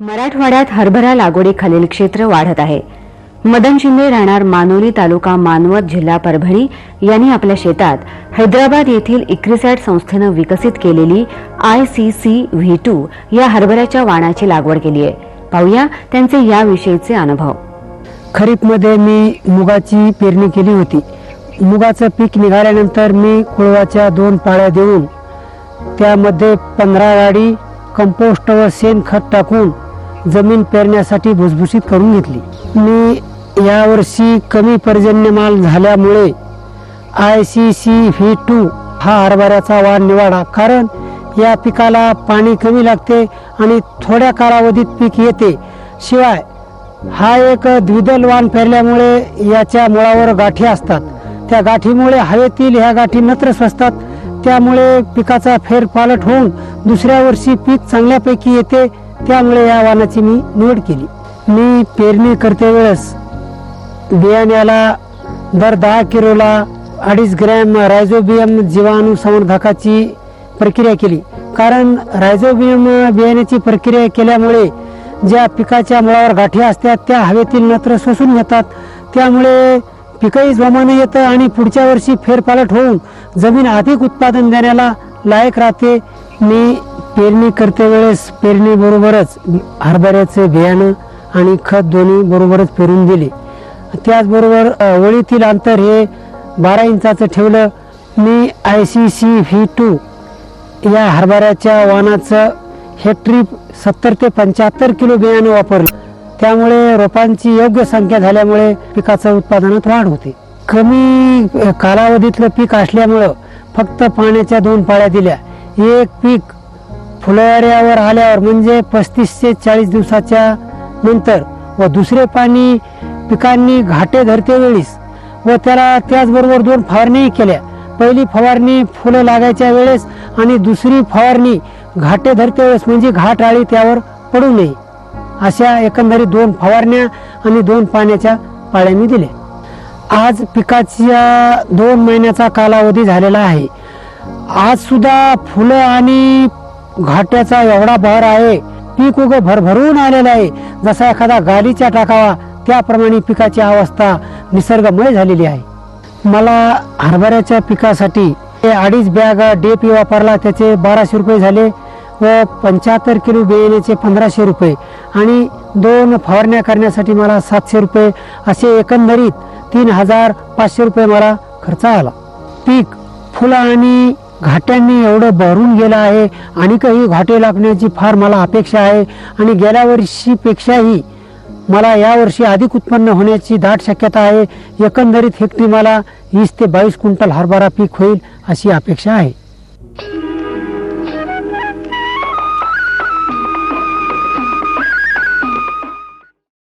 मराठवाड्यात हरभरा लागवडीखालील क्षेत्र वाढत आहे. मदन शिंदे राहणार मानोली तालुका मानवत जिल्हा परभणी यांनी आपल्या शेतात हैदराबाद येथील इक्रिसॅट संस्थेनं विकसित केलेली I C C V two या हरभऱ्याच्या वाणाची लागवड केली आहे. पाहूया त्यांचे याविषयीचे अनुभव. खरीपमध्ये मी मुगाची पेरणी केली होती. मुगाचं पीक निघाल्यानंतर मी कुळवाच्या दोन पाळ्या देऊन त्यामध्ये पंधरा गाडी कंपोस्ट व शेणखत टाकून जमीन पेरण्यासाठी भुसभुशीत करून घेतली. मी यावर्षी कमी पर्जन्यमाल झाल्यामुळे I C C V two हा हरभऱ्याचा वाढ निवाडा. कारण या पिकाला पाणी कमी लागते आणि थोड्या कालावधीत पीक येते. शिवाय हा एक द्विदल वाण पेरल्यामुळे याच्या मुळावर गाठी असतात. त्या गाठीमुळे हवेतील ह्या गाठी नत्र असतात त्यामुळे पिकाचा फेरपालट होऊन दुसऱ्या वर्षी पीक चांगल्यापैकी येते. त्यामुळे या वाणाची मी निवड केली. मी पेरणी करते वेळेस बियाण्याला दर दहा किलोला अडीच ग्रॅम रायझोबियम जीवाणू संवर्धकाची प्रक्रिया केली. कारण रायझोबियम बियाण्याची प्रक्रिया केल्यामुळे ज्या पिकाच्या मुळावर गाठी असतात त्या हवेतील नत्र सोसून घेतात. त्यामुळे पिकही जोमाने येतं आणि पुढच्या वर्षी फेरपालट होऊन जमीन अधिक उत्पादन देण्याला लायक राहते. मी पेरणी करते वेळेस पेरणीबरोबरच हरभऱ्याचे बियाणं आणि खत दोन्ही बरोबरच पेरून दिले. त्याचबरोबर वळीतील ओळीतील अंतर हे बारा इंचाचं ठेवलं. मी I C C V two या हरभऱ्याच्या वाणाचं हेक्टरी सत्तर ते पंच्याहत्तर किलो बियाणं वापरलं. त्यामुळे रोपांची योग्य संख्या झाल्यामुळे पिकाचं उत्पादनात वाढ होते. कमी कालावधीतलं पीक असल्यामुळं फक्त पाण्याच्या दोन पाळ्या दिल्या. एक पीक फुलवाऱ्यावर आल्यावर म्हणजे पस्तीस ते चाळीस दिवसाच्या नंतर व दुसरे पाणी पिकांनी घाटे धरते वेळीस व त्याला त्याचबरोबर दोन फवारणीही केल्या. पहिली फवारणी फुलं लागायच्या वेळेस आणि दुसरी फवारणी घाटे धरते वेळेस म्हणजे घाट आळी त्यावर पडू नये. अशा एकंदरीत दोन फवारण्या आणि दोन पाण्याच्या पाळ्या मी दिल्या. आज पिकाच्या दोन महिन्याचा कालावधी झालेला आहे. आज सुद्धा फुलं आणि घाट्याचा एवढा बहर आहे पीक उग भरभरून आलेलं आहे. जसा एखादा गालीचा टाकावा त्याप्रमाणे पिकाची अवस्था निसर्गमय झालेली आहे. मला हरभऱ्याच्या पिकासाठी हे अडीच बॅग डीएपी वापरला त्याचे बाराशे रुपये झाले व पंच्याहत्तर किलो बियाण्याचे पंधराशे रुपये आणि दोन फवारण्या करण्यासाठी मला सातशे रुपये असे एकंदरीत तीन हजार पाचशे रुपये मला खर्च आला. पीक फुलं आणि घाट्यांनी एवढं भरून गेलं आहे. आणि काही घाटे लागण्याची फार मला अपेक्षा आहे. आणि गेल्या वर्षीपेक्षाही मला यावर्षी अधिक उत्पन्न होण्याची दाट शक्यता आहे. एकंदरीत हेक्टरी मला वीस ते बावीस क्विंटल हरभरा पीक होईल अशी अपेक्षा आहे.